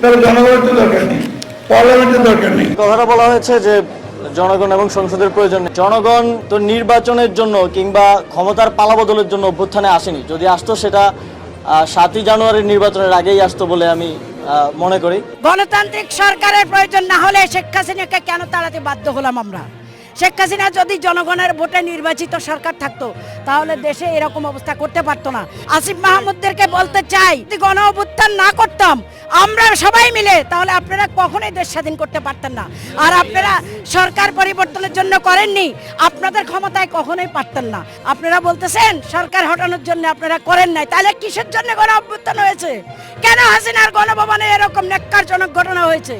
তাহলে জনগণের তো দরকার নেই পার্লামেন্টের দরকার নেই। কথাটা বলা হয়েছে যে জনগণ এবং সংসদের প্রয়োজন নেই। জনগণ তো নির্বাচনের জন্য কিংবা ক্ষমতার পালাবদলের জন্য অভ্যুত্থানে আসেনি। যদি আসতো সেটা সাতই জানুয়ারির নির্বাচনের আগেই আসতো বলে আমি মনে করি। গণতান্ত্রিক সরকারের প্রয়োজন না হলে শেখ হাসিনাকে কেন তাড়াতে বাধ্য হলাম আমরা? শেখ হাসিনা যদি জনগণের ভোটে নির্বাচিত সরকার থাকতো, তাহলে দেশে এরকম অবস্থা করতে পারতো না। আসিফ মাহমুদদেরকে বলতে চাই গণ অভ্যুত্থান না করতাম, আমরা সবাই মিলে, তাহলে আপনারা কখনোই দেশ স্বাধীন করতে পারতেন না। আর আপনারা সরকার পরিবর্তনের জন্য করেননি, আপনাদের ক্ষমতায় কখনোই পারতেন না। আপনারা বলতেছেন, সরকার হটানোর জন্য আপনারা করেন নাই, তাহলে কিসের জন্য গণ অভ্যুত্থান হয়েছে? কেন হাসিনার গণভবনে এরকম নেককারজনক ঘটনা হয়েছে?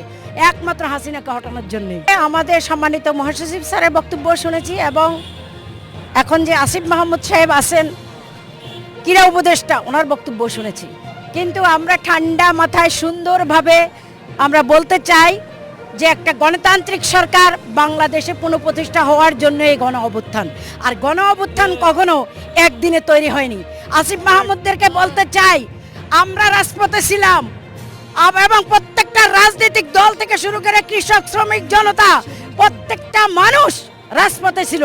একমাত্র হাসিনাকে হটানোর জন্য আমাদের সম্মানিত মহাসচিব স্যারের বক্তব্য শুনেছি এবং এখন যে আসিফ মাহমুদ সাহেব আছেন ক্রীড়া উপদেষ্টা, ওনার বক্তব্য শুনেছি। কিন্তু আমরা ঠান্ডা মাথায় সুন্দরভাবে আমরা বলতে চাই যে একটা গণতান্ত্রিক সরকার বাংলাদেশে পুনঃপ্রতিষ্ঠা হওয়ার জন্য এই গণ অভ্যুত্থান। আর গণ অভ্যুত্থান কখনো একদিনে তৈরি হয়নি। আসিফ মাহমুদদেরকে বলতে চাই, আমরা রাজপথে ছিলাম এবং প্রত্যেকটা রাজনৈতিক দল থেকে শুরু করে কৃষক, শ্রমিক, জনতা, প্রত্যেকটা মানুষ রাজপথে ছিল।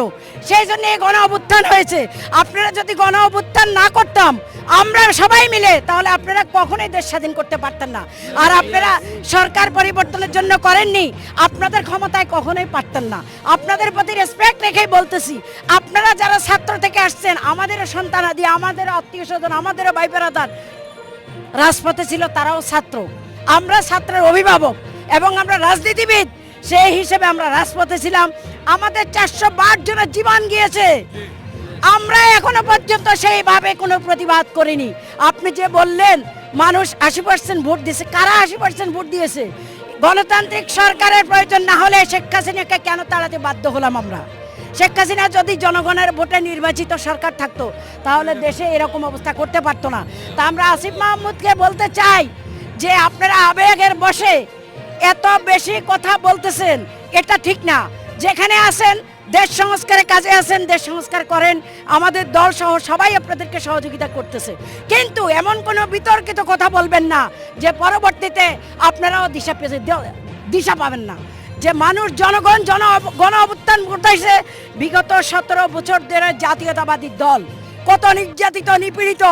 সেই জন্য এই গণ অভ্যুত্থান হয়েছে। আপনারা যদি গণ অভ্যুত্থান না করতাম, আমরা সবাই মিলে, তাহলে আপনারা কখনোই দেশ স্বাধীন করতে পারতেন না। আর আপনারা সরকার পরিবর্তনের জন্য করেননি, আপনাদের ক্ষমতায় কখনোই পারতেন না। আপনাদের প্রতি রেসপেক্ট রেখেই বলতেছি, আপনারা যারা ছাত্র থেকে আসছেন, আমাদেরও সন্তানাদি, আমাদেরও আত্মীয় স্বজন আমাদেরও ভাই রাজপথে ছিল তারাও ছাত্র। আমরা ছাত্রের অভিভাবক এবং আমরা রাজনীতিবিদ, সেই হিসেবে আমরা রাজপথে ছিলাম। আমাদের চারশো বার জনের জীবন গিয়েছে। আমরা এখনও পর্যন্ত সেইভাবে কোনো প্রতিবাদ করিনি। আপনি যে বললেন, মানুষ আশি পার্সেন্ট ভোট দিয়েছে, কারা আশি পার্সেন্ট ভোট দিয়েছে? গণতান্ত্রিক সরকারের প্রয়োজন না হলে শেখ হাসিনাকে কেন তাড়াতে বাধ্য হলাম আমরা? শেখ হাসিনা যদি জনগণের ভোটে নির্বাচিত সরকার থাকতো, তাহলে দেশে এরকম অবস্থা করতে পারতো না। তা আমরা আসিফ মাহমুদকে বলতে চাই যে, আপনারা আবেগের বসে এত বেশি কথা বলতেছেন, এটা ঠিক না। যেখানে আছেন, দেশ সংস্কারের কাজে আছেন, দেশ সংস্কার করেন, আমাদের দল সহ সবাই আপনাদেরকে সহযোগিতা করতেছে। কিন্তু এমন কোনো বিতর্কিত কথা বলবেন না যে, পরবর্তীতে আপনারাও দিশা পেয়ে দিশা পাবেন না। যে মানুষ জনগণ জন গণ অভ্যুত্থান ঘটাইছে বিগত সতেরো বছর ধরে জাতীয়তাবাদী দল। কত নির্যাতিত, নিপীড়িত,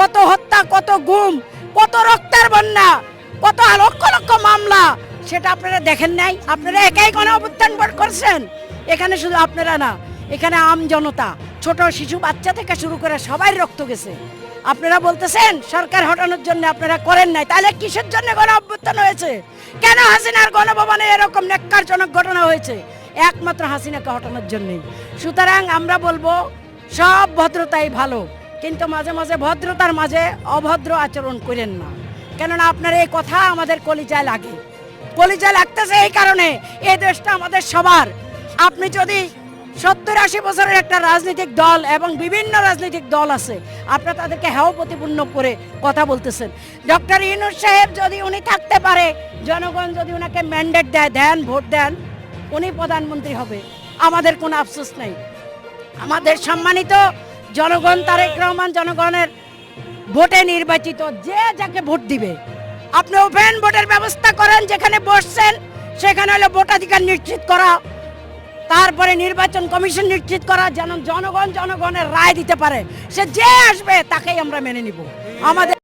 কত হত্যা, কত গুম, কত রক্তের বন্যা, কত লক্ষ লক্ষ মামলা, সেটা আপনারা দেখেন নাই। আপনারা একাই গণ অভ্যুত্থান করছেন। এখানে শুধু আপনারা না, এখানে আম জনতা, ছোট শিশু বাচ্চা থেকে শুরু করে সবাই রক্ত গেছে। আপনারা বলতেছেন, সরকার হটানোর জন্য আপনারা করেন নাই। তাহলে কিসের জন্য গণ অভ্যুত্থান হয়েছে? কেন হাসিনার গণভবনে এরকম নেককারজনক ঘটনা হয়েছে? একমাত্র হাসিনাকে হটানোর জন্যই। সুতরাং আমরা বলব, সব ভদ্রতাই ভালো, কিন্তু মাঝে মাঝে ভদ্রতার মাঝে অভদ্র আচরণ করেন না। কেননা আপনার এই কথা আমাদের কলিজায় লাগে। কলিজায় লাগতেছে এই কারণে, এই দেশটা আমাদের সবার। আপনি যদি সত্তর আশি বছরের একটা রাজনৈতিক দল এবং বিভিন্ন রাজনৈতিক দল আছে আপনারা তাদেরকে হেয় প্রতিপূর্ণ করে কথা বলতেছেন। ডক্টর ইউনুস সাহেব যদি উনি থাকতে পারে, জনগণ যদি ওনাকে ম্যান্ডেট দেয়, দেন, ভোট দেন, উনি প্রধানমন্ত্রী হবে। আমাদের কোনো আফসোস নেই। আমাদের সম্মানিত জনগণ তারেক রহমান জনগণের ভোটে নির্বাচিত যে যাকে ভোট দিবে। আপনি ওপেন ভোটের ব্যবস্থা করেন, যেখানে বসছেন, সেখানে হলো ভোটাধিকার নিশ্চিত করা। তারপরে নির্বাচন কমিশন নিশ্চিত করা যেন জনগণ জনগণের রায় দিতে পারে। সে যে আসবে, তাকেই আমরা মেনে নিব। আমাদের